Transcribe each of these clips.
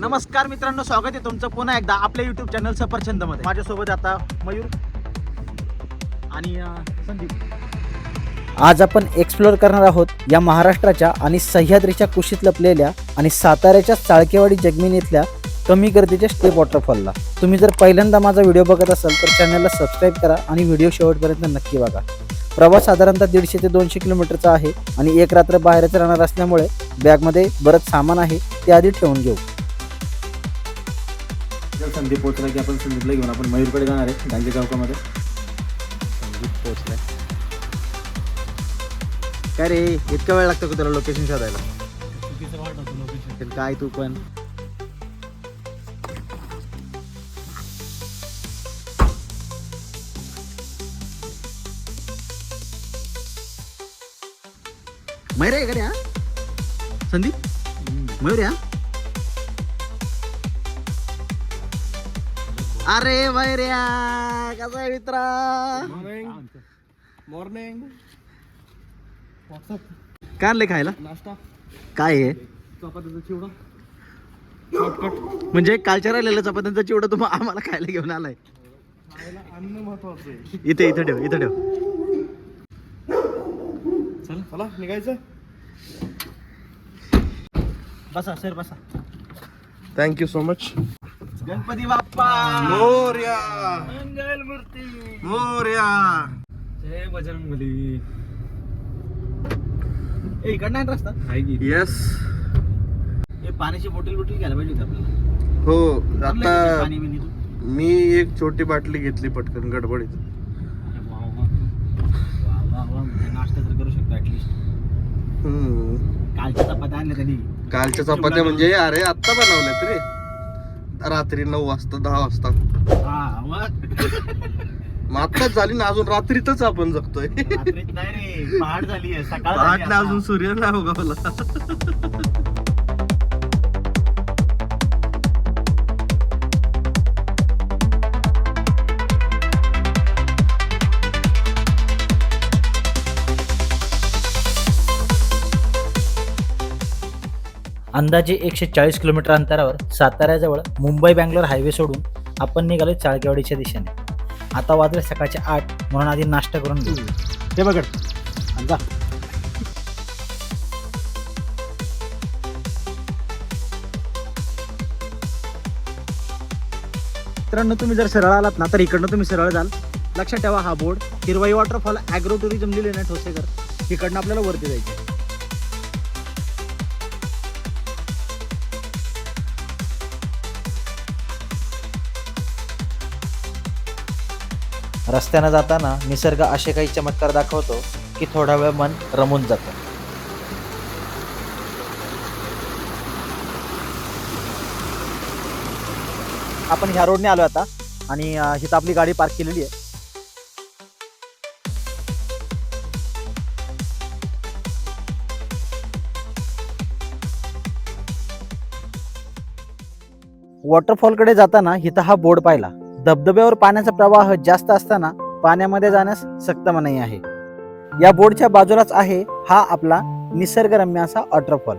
नमस्कार मित्रांनो स्वागत आहे तुमचं पुन्हा एकदा आपल्या युट्यूब चॅनल सफरचंदमध्ये माझ्यासोबत आता मयूर आणि संदीप. आज आपण एक्सप्लोअर करणार आहोत या महाराष्ट्राच्या आणि सह्याद्रीच्या कुशीत लपलेल्या आणि साताऱ्याच्या चाळकेवाडी जगमिनीतल्या कमी गर्दीच्या स्टेप वॉटरफॉलला तुम्ही जर पहिल्यांदा माझा व्हिडिओ बघत असाल तर चॅनलला सबस्क्राईब करा आणि व्हिडिओ शेवटपर्यंत नक्की बघा. प्रवास साधारणतः दीडशे ते दोनशे किलोमीटरचा आहे आणि एक रात्र बाहेरच राहणार असल्यामुळे बॅगमध्ये बरंच सामान आहे ते आधी ठेवून घेऊ. जर संदीप पोहोचला की आपण संदीपला घेऊन आपण मयूरकडे जाणार आहे गांधी चौकामध्ये. संदीप पोहोचलाय. काय रे इतका वेळ लागतो का तुला लोकेशन शोधायला? तर काय तू पण. मयूर आहे का रे हा? संदीप? मयूर आहे हा? अरे मैर्या कसा आहे मित्रा? मॉर्निंग. काय आणले खायला? नाश्ता. काय आहे चपातीचा चिवडा. म्हणजे कालच्या राहिलेल्या चपात्यांचा चिवडा तुम्ही आम्हाला खायला घेऊन आलाय. अन्न महत्वाचं आहे. इथे इथं ठेव इथं ठेव. चल चला निघायचं. बसा सर बसा. Thank you so much Ganpati Bappa! Morya! मंगल मूर्ती! मोर्या! जय बजरंगबली! ए इकडनं आहे रस्ता? आहे की. येस हे पाण्याची बॉटल बिटल घ्यायला पाहिजे होती आपल्याला. हो आपल्या इथे आता पाणी बिनी तू? मी एक छोटी बाटली घेतली पटकन गडबडीत. अरे वा वा. वा. वा वा म्हणजे नाश्ता तर करू शकतो ऍटलिस्ट हम्म. कालच्या चपात्या आणल्या त्यांनी. कालच्या चपात्या म्हणजे अरे आत्ता बनवल्यात रे. रात्री नऊ वाजता दहा वाजता. हा मग? मग आत्ताच झाली ना अजून रात्रीतच आपण जगतोय. रात्रीत नाही रे पहाट झाली आहे सकाळ झाली आता. अजून सूर्य नाही उगवला. अंदाजे एकशे चाळीस किलोमीटर अंतरावर साताऱ्याजवळ मुंबई बँगलोर हायवे सोडून आपण निघालो चाळकेवाडीच्या दिशेने. आता वाजले सकाळचे आठ म्हणून आधी नाश्ता करून घेऊ. हे बघ. जा. मित्रांनो तुम्ही जर सरळ आलात ना तर इकडनं तुम्ही सरळ जाल. लक्षात ठेवा हा board. Hirwai waterfall agro tourism लिहिले ना ठोसेकर? इकडनं आपल्याला वरती जायचं रस्त्यानं जाताना निसर्ग असे काही चमत्कार दाखवतो की थोडा वेळ मन रमून जातं. आपण ह्या रोडने आलो आता आणि हिथं आपली गाडी पार्क केलेली आहे. वॉटरफॉलकडे जाताना हिथं हा बोर्ड पाहिला. धबधब्यावर पाण्याचा प्रवाह जास्त असताना पाण्यामध्ये जाण्यास सक्त मनाई आहे. या बोर्डच्या बाजूलाच आहे हा आपला निसर्गरम्य असा वॉटरफॉल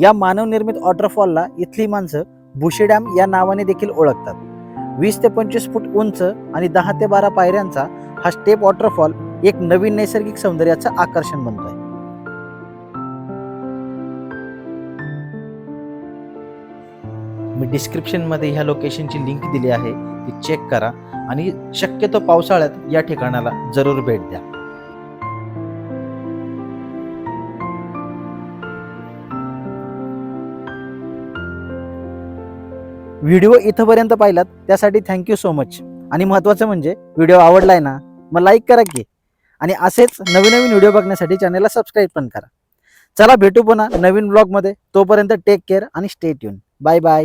या मानवनिर्मित वॉटरफॉलला इथली माणसं बुशी डॅम या नावाने देखील ओळखतात. वीस ते पंचवीस फूट उंच आणि दहा ते बारा पायऱ्यांचा हा स्टेप वॉटरफॉल एक नवीन नैसर्गिक सौंदर्याचं आकर्षण बनतो आहे मी डिस्क्रिप्शनमध्ये ह्या लोकेशनची लिंक दिली आहे ती चेक करा आणि शक्यतो पावसाळ्यात या ठिकाणाला जरूर भेट द्या. व्हिडिओ इथंपर्यंत पाहिलात त्यासाठी थँक्यू सो मच आणि महत्त्वाचं म्हणजे व्हिडिओ आवडलाय ना मग लाईक करा की. आणि असेच नवीन नवीन व्हिडिओ बघण्यासाठी चॅनलला सबस्क्राईब पण करा. चला भेटू पुन्हा नवीन ब्लॉगमध्ये तोपर्यंत टेक केअर आणि स्टे ट्यून बाय बाय